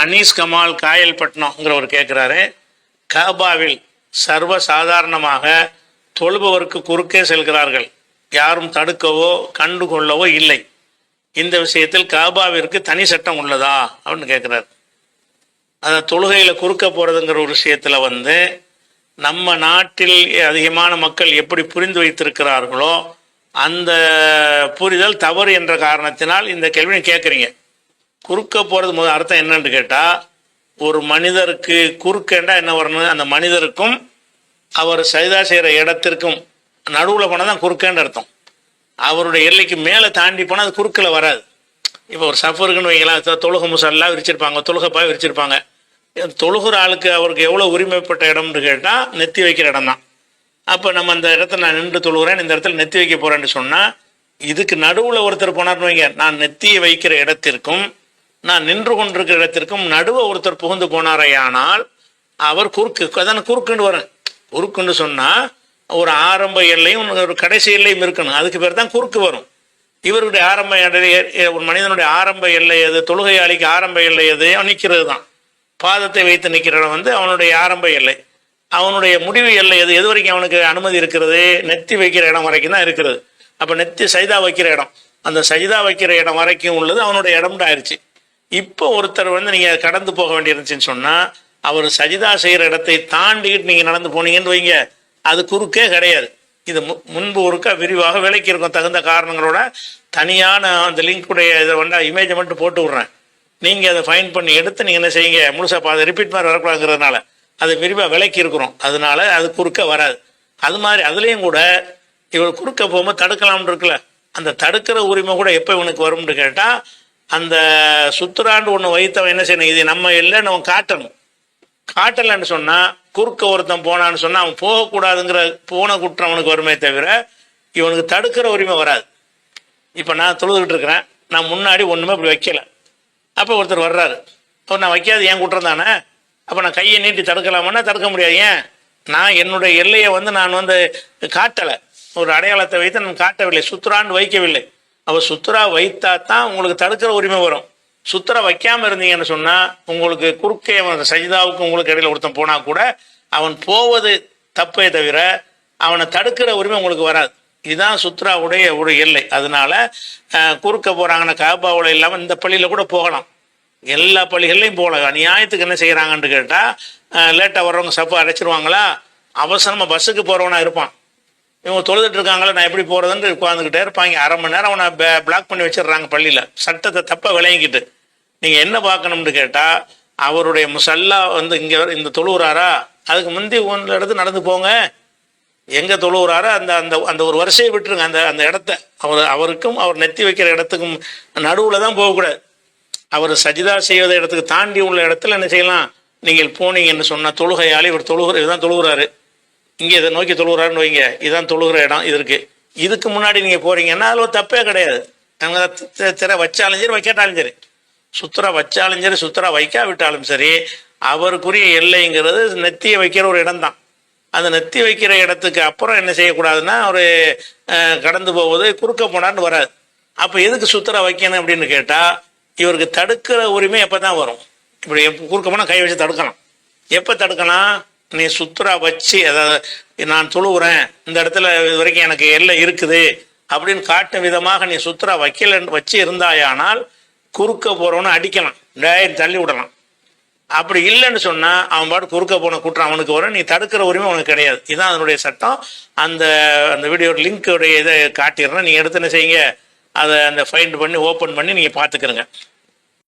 அனீஸ் கமால் காயல்பட்டினம்ங்கிறவர் கேட்குறாரு கபாவில் சர்வ சாதாரணமாக தொழுபவருக்கு குறுக்கே செல்கிறார்கள். யாரும் தடுக்கவோ கண்டு கொள்ளவோ இல்லை. இந்த விஷயத்தில் காபாவிற்கு தனி சட்டம் உள்ளதா? அப்படின்னு கேட்குறாரு அந்த தொழுகையில் குறுக்க போகிறதுங்கிற ஒரு விஷயத்தில் வந்து நம்ம நாட்டில் அதிகமான மக்கள் எப்படி புரிந்து வைத்திருக்கிறார்களோ அந்த புரிதல் தவறு என்ற காரணத்தினால் இந்த கேள்வியை கேட்குறீங்க குறுக்க போகிறது முதல் அர்த்தம் என்னன்னு கேட்டால் ஒரு மனிதருக்கு குறுக்கேண்டா என்ன வரணும்? அந்த மனிதருக்கும் அவர் சரிதா செய்கிற இடத்திற்கும் நடுவில் போனால் தான் குறுக்கேன்ற அர்த்தம். அவருடைய எல்லைக்கு மேலே தாண்டி போனால் அது குறுக்கில் வராது. இப்போ ஒரு சஃபருக்குன்னு வைங்களேன் தொழுக முசல்லாம் விரிச்சிருப்பாங்க தொழுகப்பாக விரிச்சிருப்பாங்க. தொழுகிற ஆளுக்கு அவருக்கு எவ்வளோ உரிமைப்பட்ட இடம்னு கேட்டால் நெத்தி வைக்கிற இடம் தான் அப்போ நம்ம அந்த இடத்துல நான் நின்று தொழுகிறேன் இந்த இடத்துல நெத்தி வைக்க போகிறேன்னு சொன்னால் இதுக்கு நடுவில் ஒருத்தர் போனார்னு வைங்க நான் நெத்தியை வைக்கிற இடத்திற்கும் நான் நின்று கொண்டிருக்கிற இடத்திற்கும் நடுவே ஒருத்தர் புகுந்து போனாரையானால் அவர் குறுக்கு அதான் குறுக்குன்னு வரேன் குறுக்குன்னு சொன்னால் ஒரு ஆரம்ப எல்லையும் ஒரு கடைசி எல்லையும் இருக்கணும். அதுக்கு பேர் தான் குறுக்கு வரும். இவருடைய ஆரம்ப எல்லை ஒரு மனிதனுடைய ஆரம்ப எல்லை எது தொழுகையாளிக்கு ஆரம்ப எல்லை எது அவன் நிற்கிறது தான். பாதத்தை வைத்து நிற்கிற இடம் வந்து அவனுடைய ஆரம்ப எல்லை. அவனுடைய முடிவு எல்லை எது எது வரைக்கும் அவனுக்கு அனுமதி இருக்கிறது? நெத்தி வைக்கிற இடம் வரைக்கும் தான் இருக்கிறது. அப்போ நெத்தி சைதா வைக்கிற இடம். அந்த சைதா வைக்கிற இடம் வரைக்கும் உள்ளது அவனுடைய இடம்னு ஆயிடுச்சு இப்போ ஒருத்தர் வந்து நீங்கள் கடந்து போக வேண்டியிருந்துச்சுன்னு சொன்னால் அவர் சஜிதா செய்கிற இடத்தை தாண்டிக்கிட்டு நீங்கள் நடந்து போனீங்கன்னு வைங்க. அது குறுக்கே கிடையாது. இது மு- முன்பு ஒருக்கா விரிவாக விலைக்கு இருக்கும். தகுந்த காரணங்களோட தனியான அந்த லிங்க்குடைய இதை வந்து இமேஜை மட்டும் போட்டு விட்றேன். நீங்கள் அதை ஃபைன் பண்ணி எடுத்து நீங்கள் என்ன செய்யுங்க? முழுசாக பார்த்து ரிப்பீட் மாதிரி வரக்கூடாதுங்கிறதுனால அது விரிவாக விலைக்கு இருக்கிறோம். அதனால அது குறுக்க வராது. அது மாதிரி அதுலேயும் கூட இவர் குறுக்க போகும்போது தடுக்கலாம்னு இருக்குல்ல. அந்த தடுக்கிற உரிமை கூட எப்போ இவனுக்கு வரும்னு கேட்டால் அந்த சுத்துறாண்டு ஒன்று வைத்தவன் என்ன செய்யணும்? இது நம்ம இல்லைன்னு அவன் காட்டணும். காட்டலைன்னு சொன்னால் குறுக்க ஒருத்தன் போனான்னு சொன்னால் அவன் போகக்கூடாதுங்கிற போன குற்றம் அவனுக்கு வருமே தவிர இவனுக்கு தடுக்கிற உரிமை வராது. இப்போ நான் தொழுதுகிட்டு இருக்கிறேன். நான் முன்னாடி ஒன்றுமே இப்படி வைக்கலை. அப்போ ஒருத்தர் வர்றாரு. அப்போ நான் வைக்காது ஏன் குற்றம் தானே? அப்போ நான் கையை நீட்டி தடுக்கலாமான்னா தடுக்க முடியாது. ஏன்? நான் என்னுடைய எல்லையை வந்து நான் வந்து காட்டலை. ஒரு அடையாளத்தை வைத்து நான் காட்டவில்லை. சுத்துறான்னு வைக்கவில்லை. அப்போ சுத்தரா வைத்தா தான் உங்களுக்கு தடுக்கிற உரிமை வரும். சுத்தரை வைக்காம இருந்தீங்கன்னு சொன்னால் உங்களுக்கு குறுக்கே அவன் சஜிதாவுக்கு உங்களுக்கு இடையில ஒருத்தன் போனால் கூட அவன் போவது தப்பே தவிர அவனை தடுக்கிற உரிமை உங்களுக்கு வராது. இதுதான் சுத்ராவுடைய ஒரு எல்லை. அதனால குறுக்க போகிறாங்கன்னா காபாவில் இல்லாமல் இந்த பள்ளியில் கூட போகலாம். எல்லா பள்ளிகள்லையும் போகலாம். நியாயத்துக்கு என்ன செய்கிறாங்கன்னு கேட்டால் லேட்டாக வர்றவங்க சப்பா அடைச்சிருவாங்களா? அவசரமாக பஸ்ஸுக்கு போகிறவனா இருப்பான். இவங்க தொழுதுட்டு இருக்காங்களா நான் எப்படி போகிறதுன்னு உட்காந்துக்கிட்டே இருப்பாங்க. அரை மணி நேரம் அவனை பிளாக் பண்ணி வச்சிடுறாங்க பள்ளியில். சட்டத்தை தப்பாக விளையங்கிட்டு நீங்கள் என்ன பார்க்கணும்னு கேட்டால் அவருடைய முசல்லா வந்து இங்கே இந்த தொழுவுறாரா? அதுக்கு முந்தி ஒன்று இடத்து நடந்து போங்க. எங்கே தொழுவுறாரோ அந்த அந்த அந்த ஒரு வரிசையை விட்டுருங்க. அந்த அந்த இடத்த. அவர் அவருக்கும் அவர் நெத்தி வைக்கிற இடத்துக்கும் நடுவில் தான் போகக்கூடாது. அவர் சஜிதா செய்வத இடத்துக்கு தாண்டி உள்ள இடத்துல என்ன செய்யலாம்? நீங்கள் போனீங்கன்னு சொன்ன தொழுகையாளி இவர் தொழுகிற இதுதான் தொழுகிறாரு இங்கே இதை நோக்கி தொழுகிறான்னு வைங்க. இதுதான் தொழுகிற இடம் இது இதுக்கு முன்னாடி நீங்கள் போகிறீங்கன்னா அதில் ஒரு தப்பே கிடையாது. நாங்கள் திரை வச்சாலும் சரி வைக்காட்டாலும் சரி. சுத்தரா வச்சாலும் சரி சுத்தரா வைக்காவிட்டாலும் சரி அவருக்குரிய எல்லைங்கிறது நெத்தியை வைக்கிற ஒரு இடம்தான். அந்த நெத்தி வைக்கிற இடத்துக்கு அப்புறம் என்ன செய்யக்கூடாதுன்னா ஒரு கடந்து போவது குறுக்க போனான்னு வராது. அப்போ எதுக்கு சுத்தரா வைக்கணும் அப்படின்னு கேட்டால் இவருக்கு தடுக்கிற உரிமை எப்போ தான் வரும். இப்படி குறுக்க போனால் கை வச்சு தடுக்கலாம். எப்போ தடுக்கலாம்? நீ சுத்துரா வச்சு அதாவது நான் தொழுகிறேன் இந்த இடத்துல இது வரைக்கும் எனக்கு எல்லை இருக்குது. அப்படின்னு காட்டும் விதமாக நீ சுத்துரா வைக்கல வச்சு இருந்தாயானால் குறுக்க போறவனை அடிக்கலாம். டேய் தள்ளி விடலாம். அப்படி இல்லைன்னு சொன்னால் அவன் பாட்டு குறுக்க போன குற்றம் அவனுக்கு வரும். நீ தடுக்கிற உரிமை அவனுக்கு கிடையாது. இதுதான் அதனுடைய சட்டம். அந்த அந்த வீடியோ லிங்க்குடைய இதை காட்டிடுறேன். நீங்கள் எடுத்து என்ன செய்யுங்க? அதை அந்த ஃபைண்ட் பண்ணி ஓப்பன் பண்ணி நீங்கள் பார்த்துக்கிறங்க